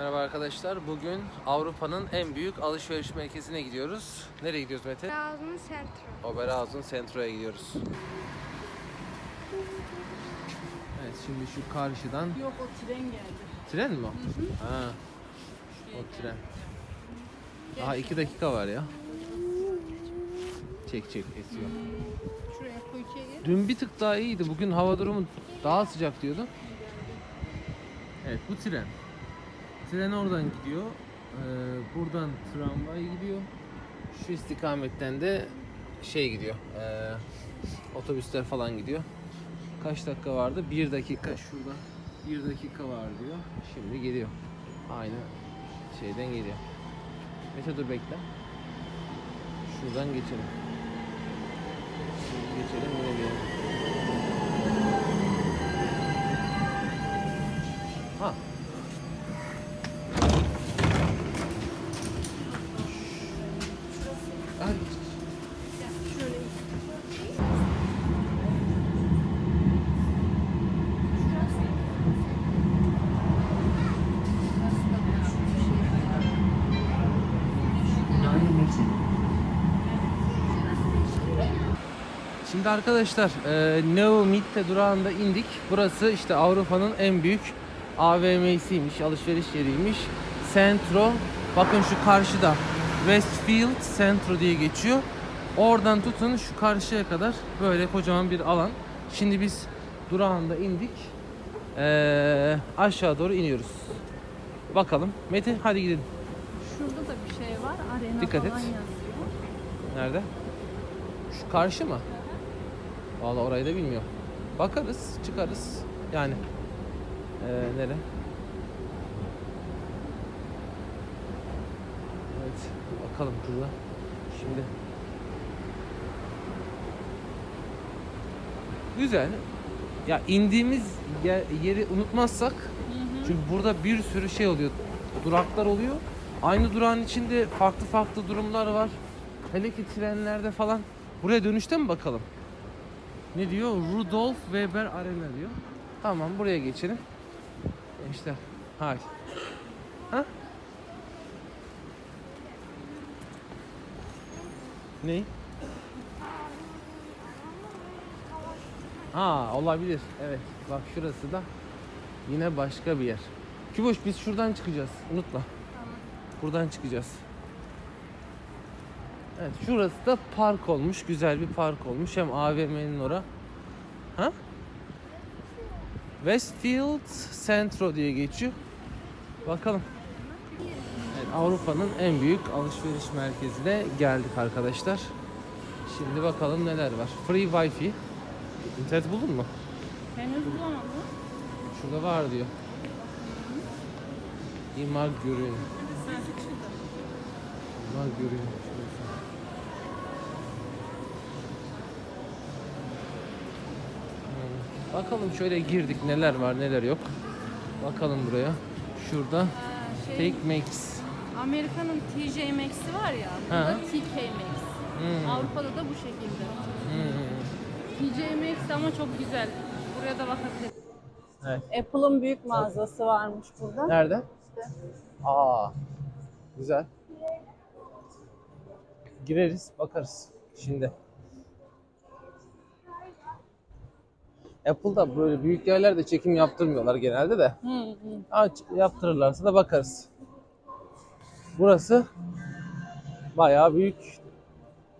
Merhaba arkadaşlar. Bugün Avrupa'nın en büyük alışveriş merkezine gidiyoruz. Nereye gidiyoruz Mete? Lazım Centro. Oberhausen Centro'ya gidiyoruz. Evet şimdi şu karşıdan Yok o tren geldi. tren mi o? Ha, o tren. Daha iki dakika var ya. Çek çek esiyor. Şuraya koy içeri. Dün bir tık daha iyiydi. Bugün hava durumu daha sıcak diyordu. Evet bu tren. Tren oradan gidiyor. Ee, buradan tramvay gidiyor. Şu istikametten de şey gidiyor. ee, otobüsler falan gidiyor. Kaç dakika vardı? Bir dakika şurada. Bir dakika var diyor. Şimdi geliyor. Aynı şeyden geliyor. Mete dur bekle. Şuradan geçelim. Şimdi geçelim yine gelelim. Şimdi arkadaşlar e, Neo Mitte durağında indik. Burası işte Avrupa'nın en büyük AVM'siymiş, alışveriş yeriymiş. Centro, bakın şu karşıda Westfield Centro diye geçiyor. Oradan tutun şu karşıya kadar böyle kocaman bir alan. Şimdi biz durağında indik. E, aşağı doğru iniyoruz. Bakalım. Mete hadi gidelim. Şurada da bir şey var. Arena Dikkat falan et. yazıyor. Nerede? Şu karşı mı? Vallahi orayı da bilmiyorum. Bakarız, çıkarız. Yani ee, nere? Evet, bakalım burada. Şimdi güzel. Ya indiğimiz yer- yeri unutmazsak çünkü burada bir sürü şey oluyor. Duraklar oluyor. Aynı durağın içinde farklı farklı durumlar var. Hele ki trenlerde falan. Buraya dönüşte mi bakalım? Ne diyor? Rudolf Weber Arena diyor. Tamam buraya geçelim. İşte. Hay. Ha? Ne? Ha olabilir. Evet. Bak şurası da yine başka bir yer. Küboş biz şuradan çıkacağız. Unutma. Buradan çıkacağız. Evet şurası da park olmuş. Güzel bir park olmuş. Hem AVM'nin ora. Ha? Westfield Centro diye geçiyor. Bakalım. Evet, Avrupa'nın en büyük alışveriş merkezine geldik arkadaşlar. Şimdi bakalım neler var. Free Wi-Fi. İnternet buldun mu? Henüz bulamadım. Şurada var diyor. İmar görün. İmar görün. Şurası. Hmm. Bakalım şöyle girdik neler var neler yok. Bakalım buraya. Şurada Ha, şey, Take Makes. Amerika'nın TJ Maxx'i var ya. Ha. Burada TK Maxx. Hmm. Avrupa'da da bu şekilde. Hmm. TJ Maxx ama çok güzel. Buraya da bakabiliriz. Evet. Apple'ın büyük mağazası varmış burada. Nerede? Aa. Güzel. Gireriz, bakarız şimdi. Apple'da böyle büyük yerlerde çekim yaptırmıyorlar genelde de. Hı hı. Aç yaptırırlarsa da bakarız. Burası bayağı büyük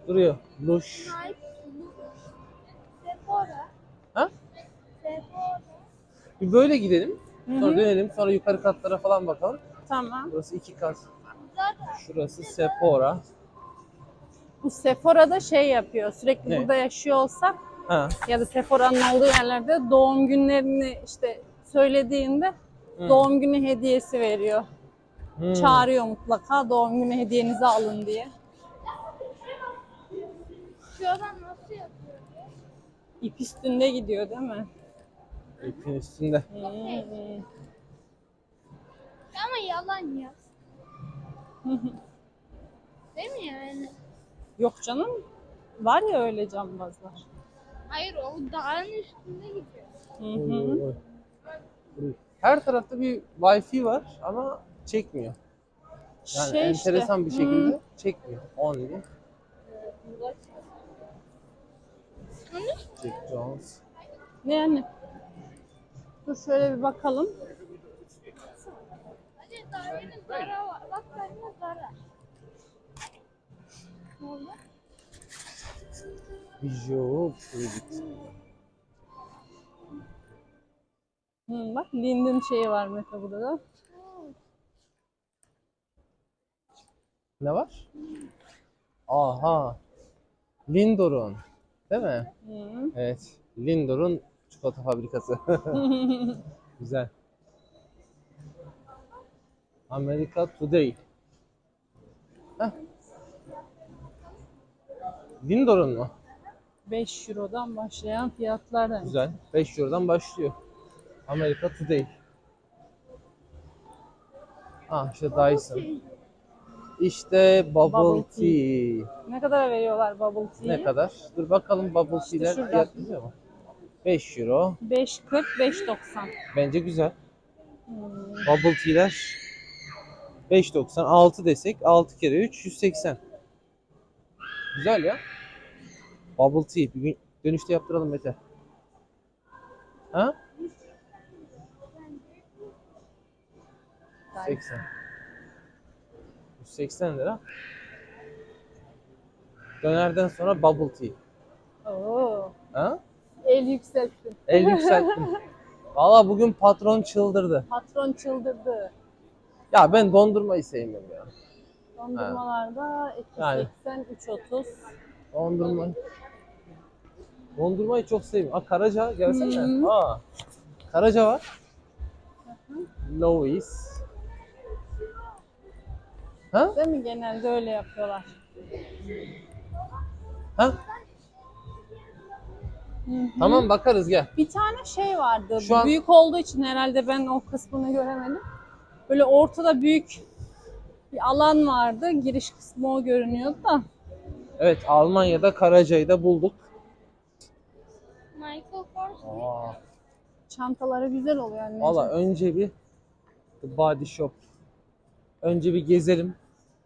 duruyor. Lush. Sephora. Ha? Sephora. Bir böyle gidelim. Sonra hı. dönelim. Sonra yukarı katlara falan bakalım. Tamam. Burası iki kat. Şurası Sephora. Bu Sephora'da şey yapıyor. Sürekli Ne? burada yaşıyor olsak Ha. ya da Sephora'nın olduğu yerlerde doğum günlerini işte söylediğinde Hı. doğum günü hediyesi veriyor. Hmm. Çağırıyor mutlaka doğum günü hediyenizi alın diye. şuradan nasıl yapıyor? İp üstünde gidiyor değil mi? İpin üstünde. Hmm. Ama yalan ya. Değil mi yani? Yok canım. Var ya öyle cambazlar. Hayır o dağın üstünde gidiyor. Hı hı. Her tarafta bir Wi-Fi var ama çekmiyor. Yani şey işte. enteresan bir hmm, şekilde çekmiyor. Only Jack Jones. Ne yani? Dur şöyle bir bakalım. Hadi Darwin'in Zara var. Bak bende Zara. Ne oldu? Bijou Pruitt. Hı, bak Lind'in şeyi var mesela burada da. Ne var? Aha. Lindor'un. Değil mi? Hı. Evet. Lindor'un çikolata fabrikası. Güzel. America Today. Heh. Lindor'un mu? 5 Euro'dan başlayan fiyatlardan. Güzel. 5 Euro'dan başlıyor. America Today. Ah işte Dyson. İşte Bubble, Bubble Tea. Ne kadar veriyorlar bubble tea'yi? Ne kadar? Dur bakalım Bubble İşte Tea'ler fiyat yazıyor mu? 5 Euro. 5.40, 5.90. Bence güzel. Hmm. Bubble Tea'ler 5.90 6 desek 6 kere 3 180. Güzel ya. Bubble Tea bir gün dönüşte yaptıralım Mete. Ha? 80. 180 lira. Dönerden sonra bubble tea. Oo. Ha? El yükselttin. El yükselttim. Valla bugün patron çıldırdı. Patron çıldırdı. Ya ben dondurmayı sevmiyorum ya. Dondurmalarda Yani. 2.80, 3.30. Dondurmayı. Dondurmayı çok sevmiyorum. Aa Karaca gelsene. Hı. Aa. Karaca var. Louis. Ha? Değil mi? Genelde öyle yapıyorlar. Ha? Tamam bakarız gel. Bir tane şey vardı. Şu an- Büyük olduğu için herhalde ben o kısmını göremedim. Böyle ortada büyük bir alan vardı. Giriş kısmı o görünüyordu da. Evet Almanya'da Karaca'yı da bulduk. Aa. Çantaları güzel oluyor anneciğim. Valla önce bir The Body Shop. Önce bir gezelim.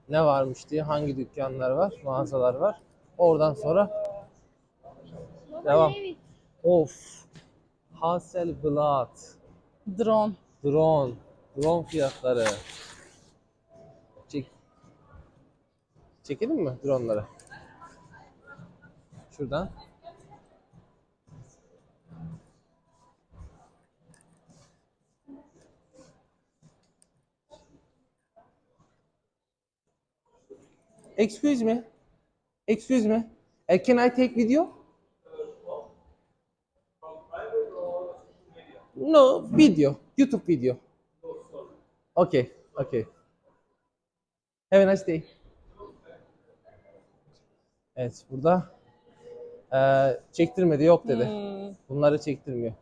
Ne varmış diye, hangi dükkanlar var, mağazalar var. Oradan sonra Devam. Of Hasselblad, Drone. drone, drone fiyatları. Çek. Çekelim mi droneları? Şuradan. Excuse me. Excuse me. Uh, can I take video? No, video. YouTube video. Okay, okay. Have a nice day. Evet, burada eee çektirmedi, yok dedi. Hmm. Bunları çektirmiyor.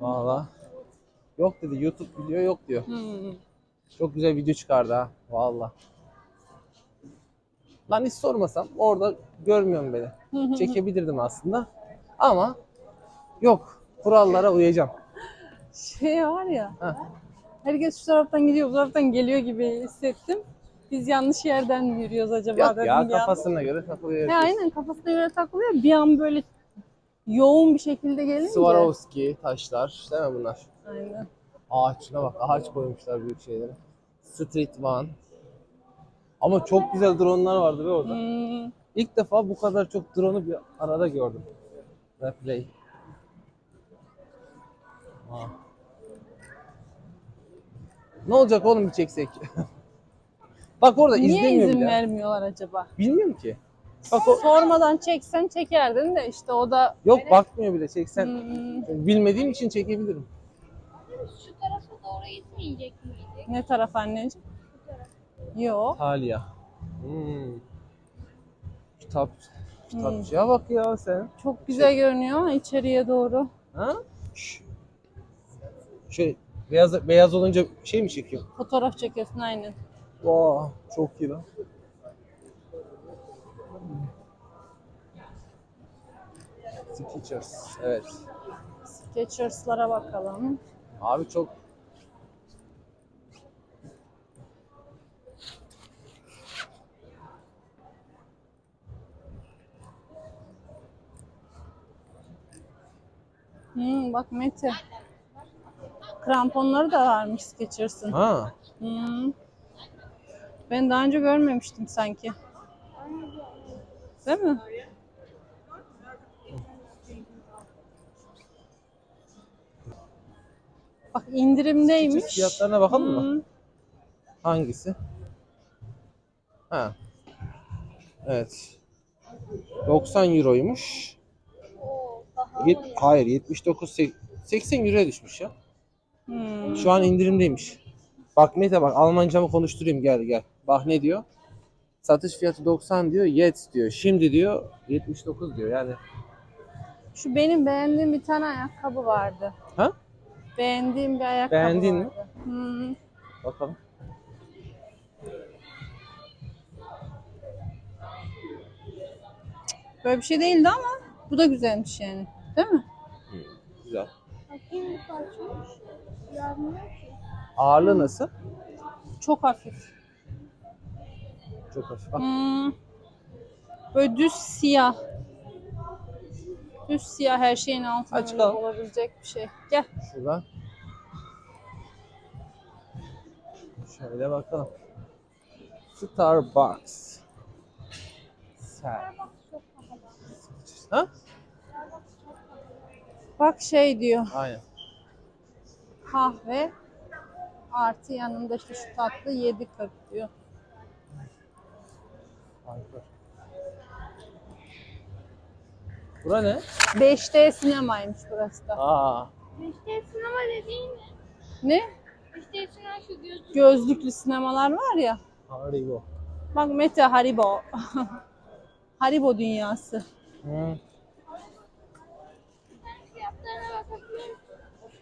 Valla. Yok dedi, YouTube video yok diyor. Hmm. Çok güzel video çıkardı ha. Valla. Lan hiç sormasam orada görmüyorum beni. Çekebilirdim aslında. Ama yok. Kurallara uyacağım. Şey var ya. Heh. Herkes şu taraftan gidiyor, bu taraftan geliyor gibi hissettim. Biz yanlış yerden mi yürüyoruz acaba Yok ya bir an. kafasına göre takılıyor. Ya aynen kafasına göre takılıyor. Bir an böyle yoğun bir şekilde gelince. Swarovski taşlar değil mi bunlar? Aynen. Ağaçına bak ağaç koymuşlar büyük şeylere. Street One. Ama çok güzel dronelar vardı be orada. Hmm. İlk defa bu kadar çok drone'u bir arada gördüm. Replay. Aa. Ne olacak oğlum bir çeksek? Bak orada Niye izlemiyor izin bile. vermiyorlar acaba? Bilmiyorum ki. Bak o... Sormadan çeksen çekerdin de işte o da Yok bakmıyor bile çeksen. Hmm, Bilmediğim için çekebilirim. Şu tarafa doğru gitmeyecek miydik? ne taraf anneciğim? Yok. Talia. Hmm. Kitap. Kitapçıya bak ya sen. Çok güzel görünüyor ama içeriye doğru. Ha? Şş. Şöyle beyaz beyaz olunca şey mi çekiyor? Fotoğraf çekiyorsun aynen. Vaa çok iyi lan. Skechers. Evet. Skechers'lara bakalım. Abi çok Hmm, bak Mete. Kramponları da varmış Skechers'ın. ha. Hmm. Ben daha önce görmemiştim sanki. Değil mi? Bak indirimdeymiş. Skechers fiyatlarına bakalım mı? Hmm. Hangisi? Ha. Evet. 90 euroymuş. Oo, daha Yet- hayır 79 sek- 80 euroya düşmüş ya. Hmm. Şu an indirimdeymiş. Bak Mete bak Almancamı konuşturayım gel gel. Bak ne diyor? Satış fiyatı 90 diyor. Yet diyor. Şimdi diyor 79 diyor. Yani Şu benim beğendiğim bir tane ayakkabı vardı. Ha? Beğendiğim bir ayakkabı Beğendin mi? vardı. Hmm. bakalım. Böyle bir şey değildi ama bu da güzelmiş yani. Değil mi? Güzel. Bakayım bu kaçmış. Yazmıyor ki. Ağırlığı nasıl? Çok hafif. Çok hafif. Bak. Hmm. Böyle düz siyah. Düz siyah her şeyin altında Aç bakalım. olabilecek bir şey. Gel. Şuradan. Şöyle bakalım. Starbucks. Ser. Ha? Bak şey diyor. Aynen. Kahve artı yanında işte şu tatlı 7.40 diyor. Harika. Bura ne? 5D sinemaymış burası da. Aa. İşte sinema dediğin ne? Ne? İşte sinema şu gözlük. Gözlüklü sinemalar var ya. Haribo. Bak Mete Haribo. Haribo dünyası. Hı. Fiyatlarına bakabilir miyim?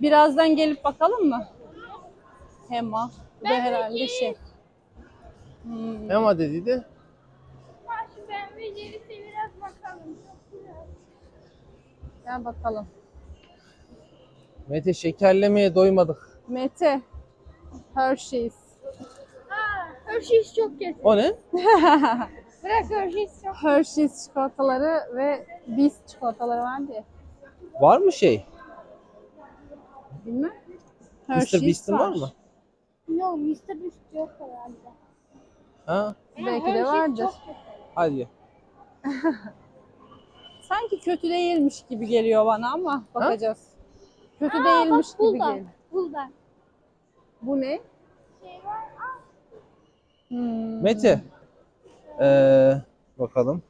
Birazdan gelip bakalım mı? Hema. Bu da herhalde şey. Hmm. Ama dediydi. Ha şu ben ve Jerry'se biraz bakalım. Çok güzel. Gel bakalım. Mete şekerlemeye doymadık. Mete. Hershey's. Hershey's çok kötü. O ne? Bırak Hershey's çok Hershey's çikolataları ve Bis çikolataları vardı ya. Var mı şey? Bilmem. Mr. Beast'in var mı? Yok Mr. Beast yok herhalde. Ha? Belki de Hershey's vardır. çok kötü. Hadi. Sanki kötü değilmiş gibi geliyor bana ama bakacağız. Kötü Aa, değilmiş bak, gibi Bulldog. geliyor. Bulldog. Bu ne? Şey var. Aa, Hmm. Mete. Ee, bakalım.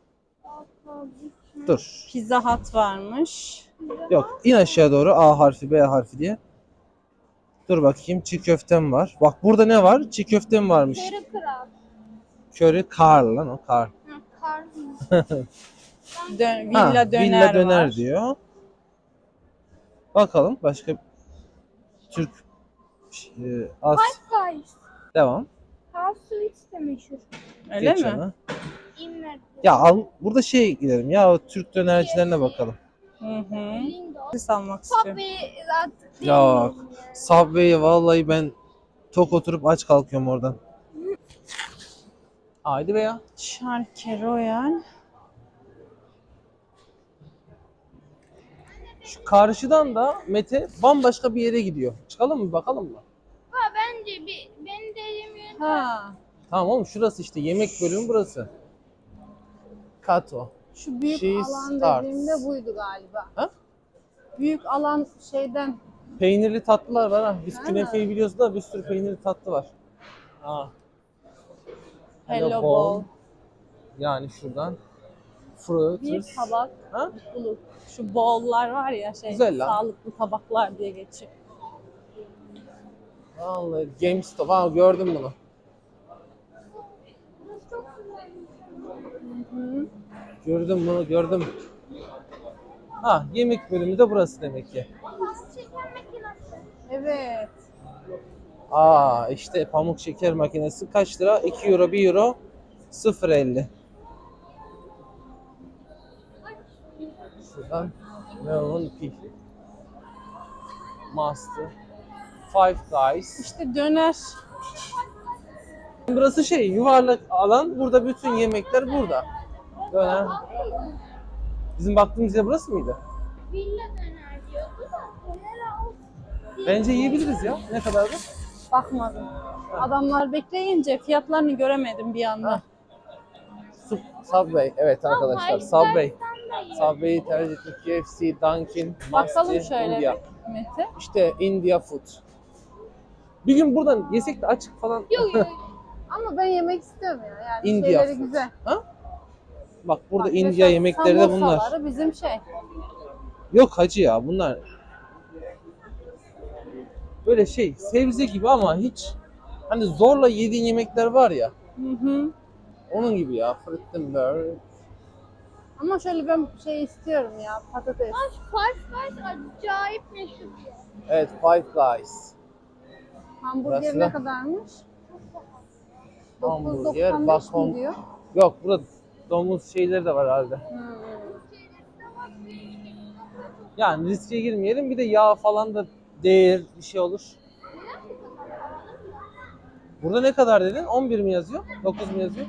Dur. Pizza Hut varmış. Yok in aşağı doğru A harfi B harfi diye. Dur bakayım çiğ köftem var. Bak burada ne var? Çiğ köftem varmış. Sarı kral. Köri Karl lan o Karl. Ha, kar mı? Dön, Ha, villa döner villa döner var. diyor. Bakalım başka Türk e, az devam. House de meşhur. Öyle Geç mi? ona. İnler. Ya al burada şey gidelim ya o Türk dönercilerine bakalım. Hı hı. Biz almak istiyorum. Ya vallahi ben tok oturup aç kalkıyorum oradan. Haydi be ya. Şarkı Royal. Şu karşıdan da Mete bambaşka bir yere gidiyor. Çıkalım mı bakalım mı? Ha bence bir benim dediğim. Ha. Tamam oğlum şurası işte yemek bölümü burası. Kato. Şu büyük She alan starts. dediğimde buydu galiba. Ha? Büyük alan şeyden. Peynirli tatlılar var ha. Biz Ha. künefeyi biliyoruz da bir sürü peynirli tatlı var. Ha. Hello Bowl. Yani şuradan. Bir Fruiters. tabak Ha? mutluluk. Şu bowl'lar var ya şey Güzel lan. sağlıklı tabaklar diye geçiyor. Vallahi GameStop. Ha gördüm bunu. Gördüm bunu gördüm. Ha yemek bölümü de burası demek ki. Evet. Aa işte pamuk şeker makinesi kaç lira? 2 euro 1 euro 0.50. Şuradan Melon Pi. Must'ı. Five Guys. İşte döner. Burası şey yuvarlak alan. Burada bütün yemekler burada. Döner. Bizim baktığımız yer burası mıydı? Villa döner diyordu da döner al. Bence yiyebiliriz ya. Ne kadardı? Bakmadım. Adamlar bekleyince fiyatlarını göremedim bir anda. Subway. Evet arkadaşlar. Subway. Subway'i tercih ettik. KFC, Dunkin, Bakalım Masti, şöyle India. bir Mete. İşte India food. Bir gün buradan yesek de açık falan. Yok yok. Ama ben yemek istiyorum ya. Yani India şeyleri food. güzel. Bak burada Bak India mesela yemekleri de bunlar. bizim şey. Yok hacı ya bunlar. Böyle şey sebze gibi ama hiç hani zorla yediğin yemekler var ya. Hı hı. Onun gibi ya. Frittenberg. Ama şöyle ben şey istiyorum ya patates. Five Guys acayip meşhur. Evet Five Guys. Hamburger Burası ne da- kadarmış? Hamburger, 9.95 bakon. mi diyor? Yok burada domuz şeyleri de var herhalde. Hı. Yani riske girmeyelim. Bir de yağ falan da değer bir şey olur. Burada ne kadar dedin? 11 mi yazıyor? 9 mu yazıyor?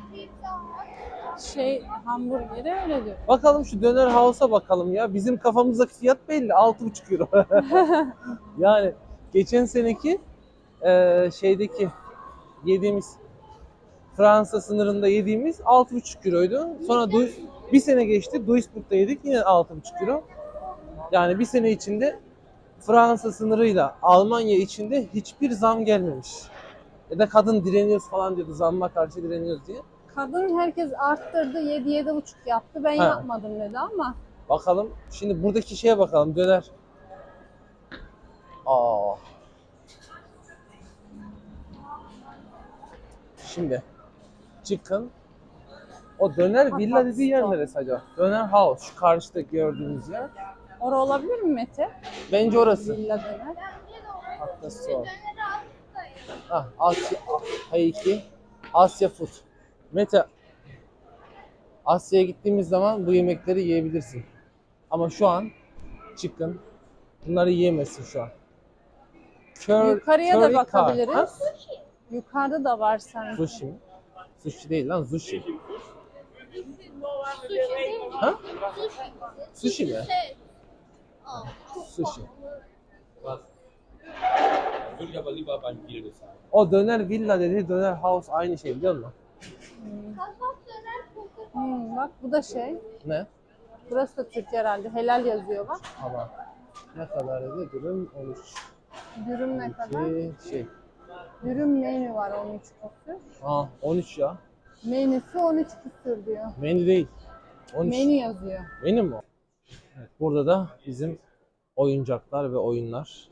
Şey hamburgeri öyle diyor. Bakalım şu döner house'a bakalım ya. Bizim kafamızdaki fiyat belli. 6,5 euro. yani geçen seneki eee, şeydeki yediğimiz Fransa sınırında yediğimiz 6,5 euroydu. Sonra Du- bir sene geçti. Duisburg'da yedik yine 6,5 euro. Yani bir sene içinde Fransa sınırıyla Almanya içinde hiçbir zam gelmemiş. Ya da kadın direniyoruz falan diyordu. Zamma karşı direniyoruz diye. Kadın herkes arttırdı 7 yedi buçuk yaptı. Ben Ha. yapmadım dedi ama Bakalım. Şimdi buradaki şeye bakalım. Döner. Aa. Şimdi chicken. O döner villa dediği yer neresi acaba? Döner house. Şu karşıda gördüğünüz yer. ora olabilir mi Mete? Bence orası. Villa döner. Hatta so. Döner alsaydı. Ah, Asya, Hayki, Asya Food. Mete, Asya'ya gittiğimiz zaman bu yemekleri yiyebilirsin. Ama şu an chicken, bunları yiyemezsin şu an. Kör, Yukarıya da bakabiliriz. Ha? Yukarıda da var sanki. Sushi mi? Sushi değil lan, sushi. Sushi mi? Ha? Sushi. Mi? O döner villa dediği döner house aynı şey biliyor musun? Kokuyor. Hmm, bak bu da şey. Ne? Burası da Türk herhalde. Helal yazıyor bak. Ama ne kadar dedi? Dürüm 13. Dürüm ne kadar? Şey. Dürüm menü var 13 küsür. Aa 13 ya. Menüsü 13 küsür diyor. Menü değil. 13. Menü yazıyor. Mi? o? Evet, burada da bizim oyuncaklar ve oyunlar.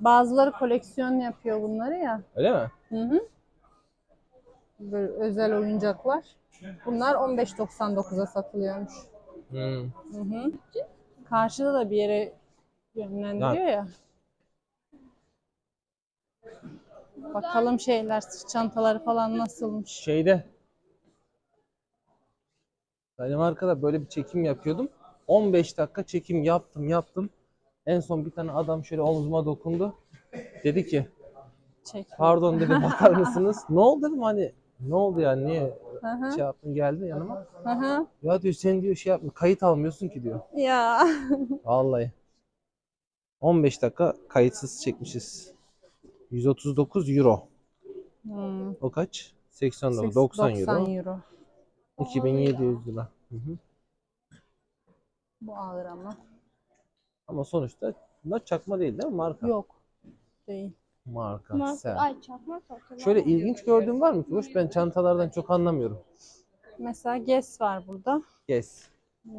Bazıları koleksiyon yapıyor bunları ya. Öyle mi? Hı hı. Böyle özel oyuncaklar. Bunlar 15.99'a satılıyormuş. Hmm. Hı hı. Karşıda da bir yere yönlendiriyor ya. Bakalım şeyler, sırt çantaları falan nasılmış. Şeyde Danimarka'da böyle bir çekim yapıyordum. 15 dakika çekim yaptım yaptım. En son bir tane adam şöyle omzuma dokundu. Dedi ki Çek. pardon dedi bakar mısınız? ne oldu dedim hani ne oldu ya niye hı. şey yaptın geldi yanıma. Hı hı. Ya diyor sen diyor şey yapma kayıt almıyorsun ki diyor. Ya. Vallahi. 15 dakika kayıtsız çekmişiz. 139 euro. Hmm. O kaç? 89, 90 euro. 90 euro. 2700 lira. Hı hı. Bu ağır ama. Ama sonuçta bunlar çakma değil değil mi? Marka. Yok. Değil. Marka. Marka- Sen. Ay çakma satın. Şöyle ilginç gördüğün var mı Kiboş? Ben çantalardan çok anlamıyorum. Mesela Guess var burada. Guess. Hmm.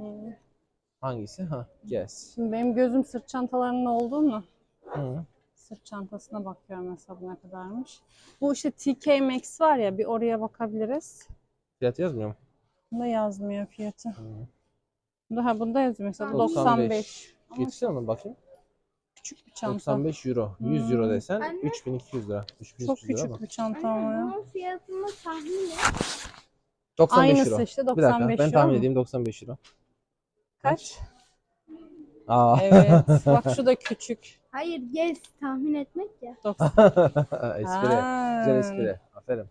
Hangisi? Ha, Guess. Şimdi benim gözüm sırt çantalarının olduğunu Hı. sırt çantasına bakıyorum mesela bu ne kadarmış. Bu işte TK Maxx var ya bir oraya bakabiliriz. Fiyat yazmıyor mu? Bunda yazmıyor fiyatı. Hı. Bunda, ha, bunda yazıyor mesela 95. 95. Ama bakayım? Küçük bir çanta. 95 euro. 100 euro Hmm. desen Anne. 3200 lira. 3300 Çok lira küçük ama. bir çanta ama ya. Bunun fiyatını tahmin et. 95 Aynısı euro. işte Bir dakika 95 ben euro tahmin mu? edeyim 95 euro. Kaç? Aa. Evet. Bak şu da küçük. Hayır gez tahmin etmek ya. 90. espri. Güzel espri. Aferin.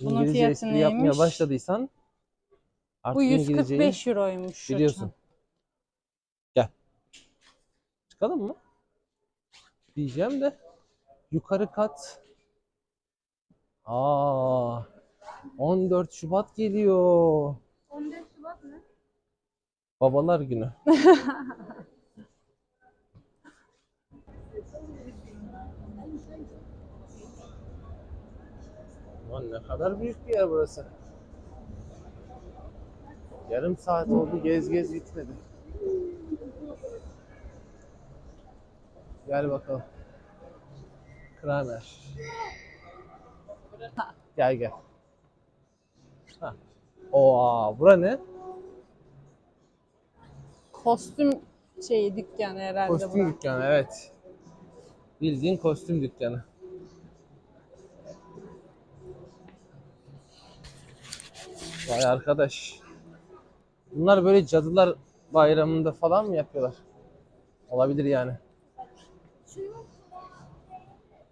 Bunun İngilizce fiyatı espri yapmaya neymiş? başladıysan artık Bu İngilizceyi 145 euroymuş. şu biliyorsun. çanta. Çıkalım mı? Diyeceğim de yukarı kat. Aa, 14 Şubat geliyor. 14 Şubat mı? Babalar günü. Lan ne kadar büyük bir yer burası. Yarım saat oldu gez gez bitmedi. Gel bakalım. Kramer. Gel gel. Ha. Oha, bura ne? Kostüm şeyi dükkanı herhalde Kostüm bu. dükkanı evet. Bildiğin kostüm dükkanı. Vay arkadaş. Bunlar böyle cadılar bayramında falan mı yapıyorlar? Olabilir yani.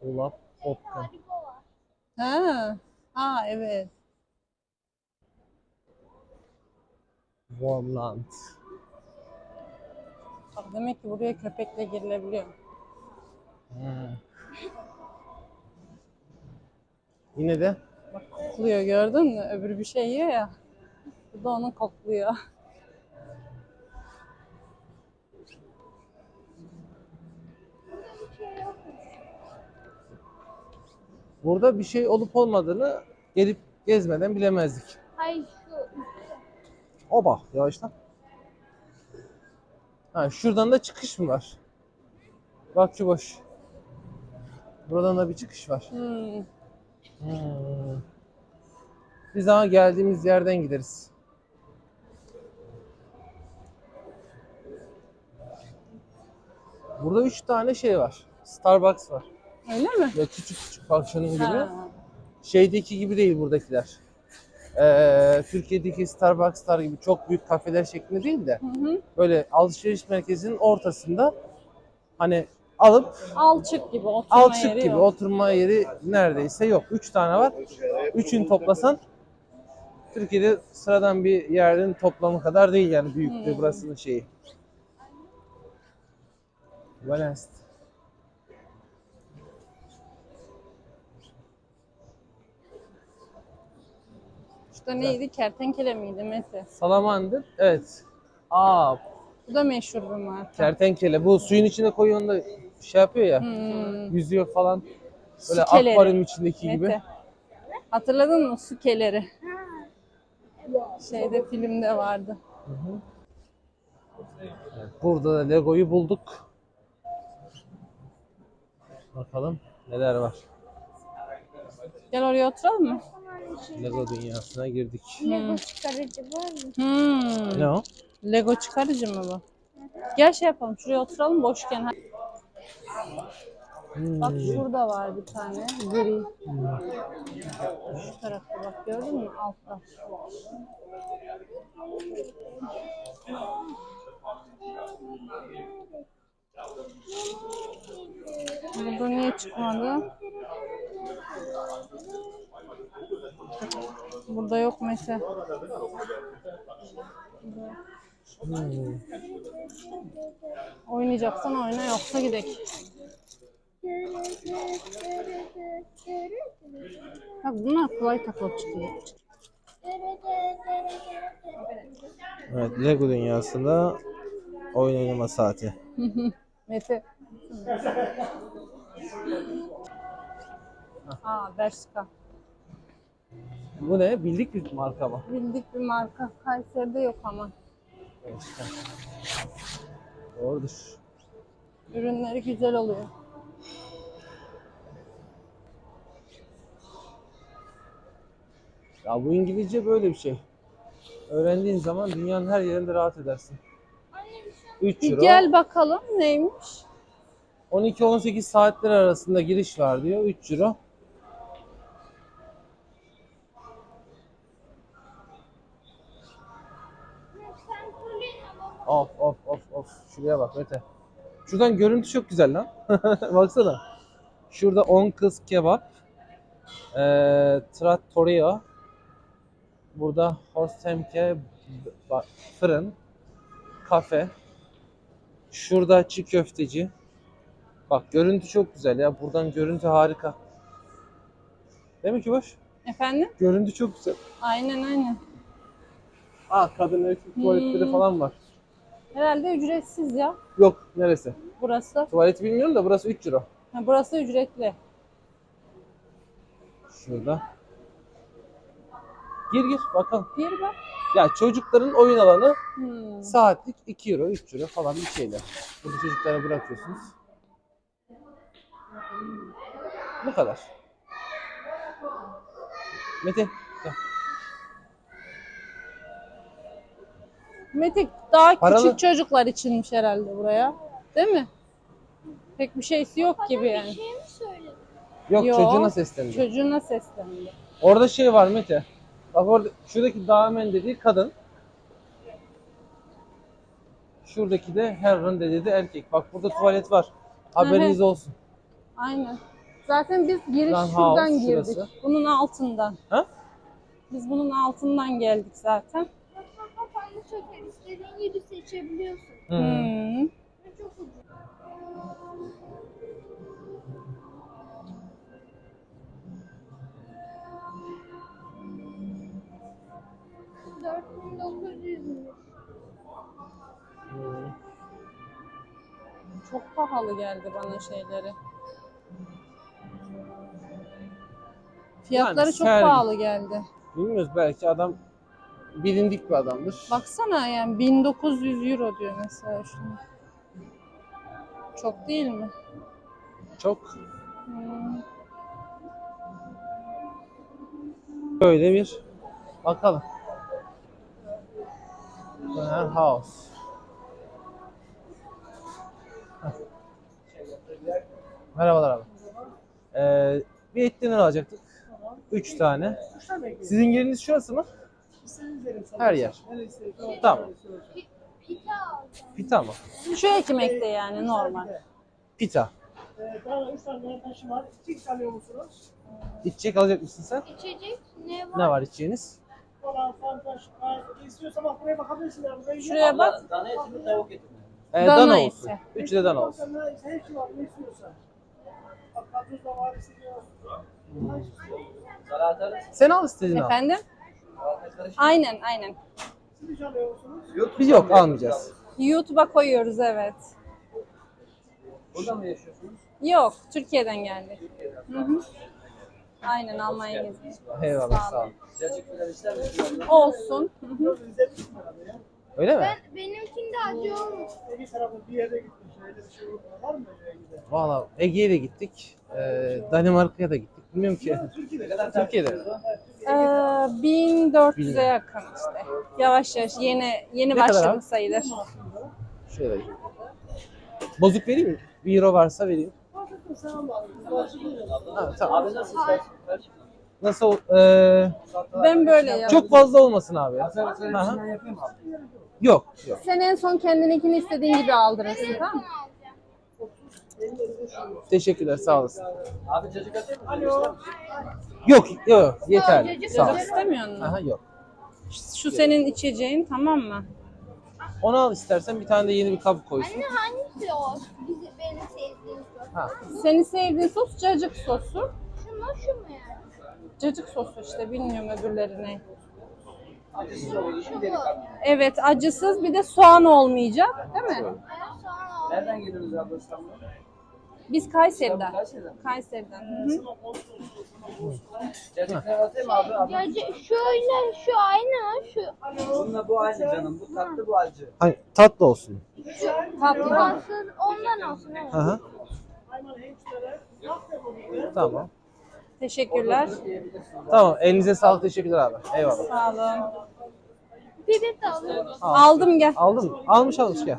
Olap Opkan. Ha. Ha evet. Wormland. Bak demek ki buraya köpekle girilebiliyor. Yine de Bak kokluyor gördün mü? Öbürü bir şey yiyor ya. Bu da onu kokluyor. Burada bir şey olup olmadığını gelip gezmeden bilemezdik. Hayır şu Oba yavaşla. Ha şuradan da çıkış mı var? Bak şu boş. Buradan da bir çıkış var. Hmm. Hmm. Biz ama geldiğimiz yerden gideriz. Burada üç tane şey var. Starbucks var. Öyle mi? Ve küçük küçük bak şunun gibi. Ha. Şeydeki gibi değil buradakiler. Ee, Türkiye'deki Starbucks'lar gibi çok büyük kafeler şeklinde değil de Hı hı. böyle alışveriş merkezinin ortasında hani alıp Alçık gibi oturma alçık yeri gibi yok. oturma yeri neredeyse yok. Üç tane var. Üçünü toplasan Türkiye'de sıradan bir yerin toplamı kadar değil yani büyüklüğü Hmm. burasının şeyi. Valens. Şurada neydi? Kertenkele miydi Mete? Salamander. Evet. Aa, Bu da meşhur bir marka. kertenkele. Bu suyun içine koyuyor da şey yapıyor ya. Hmm. Yüzüyor falan. Böyle Sukeleri. akvaryum içindeki gibi. Mete. Hatırladın mı sukeleri? Şeyde filmde vardı. Evet, burada da Lego'yu bulduk. Bakalım neler var. Gel oraya oturalım mı? Lego dünyasına girdik. Lego çıkarıcı var mı? Hmm. Ne o? Lego çıkarıcı mı bu? Gel şey yapalım. Şuraya oturalım boşken. Hmm. Bak şurada var bir tane. Gri. Şu tarafta bak gördün mü? Altta. Burada niye çıkmadı? Burada yok Mete. Hmm. Oynayacaksan oyna yoksa gidelim. Bak bunlar kolay takılıp çıkıyor. Evet Lego dünyasında oyun oynama saati. Mete. Aa Bershka. Bu ne? Bildik bir marka mı? Bildik bir marka. Kayseri'de yok ama. Doğrudur. Ürünleri güzel oluyor. Ya bu İngilizce böyle bir şey. Öğrendiğin zaman dünyanın her yerinde rahat edersin. 3 Bir euro. gel bakalım neymiş? 12-18 saatler arasında giriş var diyor. 3 euro. Of of of of. Şuraya bak Mete. Şuradan görüntü çok güzel lan. Baksana. Şurada 10 kız kebap. Ee, trattoria. Burada Horstemke ba- fırın. Kafe. Şurada çiğ köfteci. Bak görüntü çok güzel ya. Buradan görüntü harika. Değil mi ki boş? Efendim? Görüntü çok güzel. Aynen aynen. Aa kadın erkek tuvaletleri Hmm. falan var. Herhalde ücretsiz ya Yok neresi? burası. Tuvaleti bilmiyorum da burası 3 euro. Ha, burası ücretli. Şurada. Gir gir bakalım. Bir bak. Ya çocukların oyun alanı Hmm. saatlik 2 euro 3 euro falan bir şeyler. Burada çocuklara bırakıyorsunuz. Bu kadar. Mete gel. Mete daha Paralı. küçük çocuklar içinmiş herhalde buraya. Değil mi? Pek bir şeysi yok gibi Bir yani. şey mi söyledin? Yok Yo. çocuğuna seslendi. Çocuğuna seslendi. Orada şey var Mete. Bak orada şuradaki damen dediği kadın. Şuradaki de Herran dediği de erkek. Bak burada tuvalet var. Haberiniz olsun. Aynen. Zaten biz giriş Lan şuradan house girdik. şurası. Bunun altından. Ha? Biz bunun altından geldik zaten. Çöker istediğin yeri seçebiliyorsun. Hmm. Çok ucuz. Dört bin dokuz yüzmüş. Çok pahalı geldi bana şeyleri. Fiyatları çok sergi. pahalı geldi. Bilmiyoruz belki adam bilindik bir adamdır. Baksana yani 1900 euro diyor mesela şunu. Çok değil mi? Çok Hmm. böyle bir bakalım. Döner House. Merhabalar abi. Ee, bir et döner alacaktık. Üç tane. Sizin yeriniz şurası mı? Her yer. Tamam. Pi- Pita mı? Şu ekmekte yani normal. Pita. Ee, Daha üç tane var. Alıyor musunuz? İçecek alacak mısın sen? İçecek ne var? Ne var içeceğiniz? Kola, fanta, şuka. İstiyorsan bak buraya bakabilirsin. ya. Buraya Şuraya bak. Dana eti mi tavuk eti mi? Ee, Dana dana olsun. Üçü de dana olsun. Hepsi var. Ne istiyorsan. Bak karpuz da var. istiyor. Salatalık. Sen al istediğini al. Efendim? Aynen aynen. Siz hiç alıyor musunuz? Biz yok almayacağız. YouTube'a koyuyoruz evet. Burada mı yaşıyorsunuz? Yok, Türkiye'den geldik. Hı hı. Aynen Almanya'ya gezdik. Eyvallah sağ ol. Cacık falan ister misiniz? Olsun. Hı hı. Bir. Öyle mi? Ben, benimkinde acı olmuş. Ege tarafı bir yere gitmiş. Öyle bir şey. Var mı? Valla Ege'ye de gittik. Ee, Danimarka'ya da gittik. Bilmiyorum ki. Türkiye'de. Kadar Türkiye'de. Ee, 1400'e yakın işte. Yavaş yavaş yeni yeni Ne kadar başladık sayılır. Şöyle. Bozuk vereyim mi? Bir euro varsa vereyim. Ha, tamam. Abi nasıl? Ee, Ben böyle yaptım. çok fazla olmasın abi. Aha. Yok. Yok. Sen en son kendininkini istediğin gibi aldırırsın tamam mı? Teşekkürler sağ olasın. Abi cacık atayım mı? Alo. Yok yok yeterli. Sağ ol. İstemiyor musun? Aha yok. Şu senin içeceğin tamam mı? Onu al istersen bir tane de yeni bir kap koysun. Anne hangisi o? Bizi, benim sevdiğim sos. Ha. Senin sevdiğin sos cacık sosu. Şu mu şu mu yani? Cacık sosu işte bilmiyorum öbürlerine. Acısız olur. Şu mu? Evet acısız bir de soğan olmayacak değil mi? Evet sonra o. Nereden geliyorsunuz abla? Biz Kayseri'den. Kayseri'den. Kayseri'den. Hı hı. Cacıkları atayım mı abi? abi? Cacı, şöyle şu aynı mı? Şu Bununla bu aynı canım. Bu tatlı bu acı. Hani tatlı olsun. Tatlı. tatsız ondan olsun evet. Hafta boyunca. Tamam. Teşekkürler. Tamam. Elinize sağlık. Teşekkürler abi. Eyvallah. Sağ olun. Pide de alıyorum. Aldım gel. Aldın mı? Almış almış gel.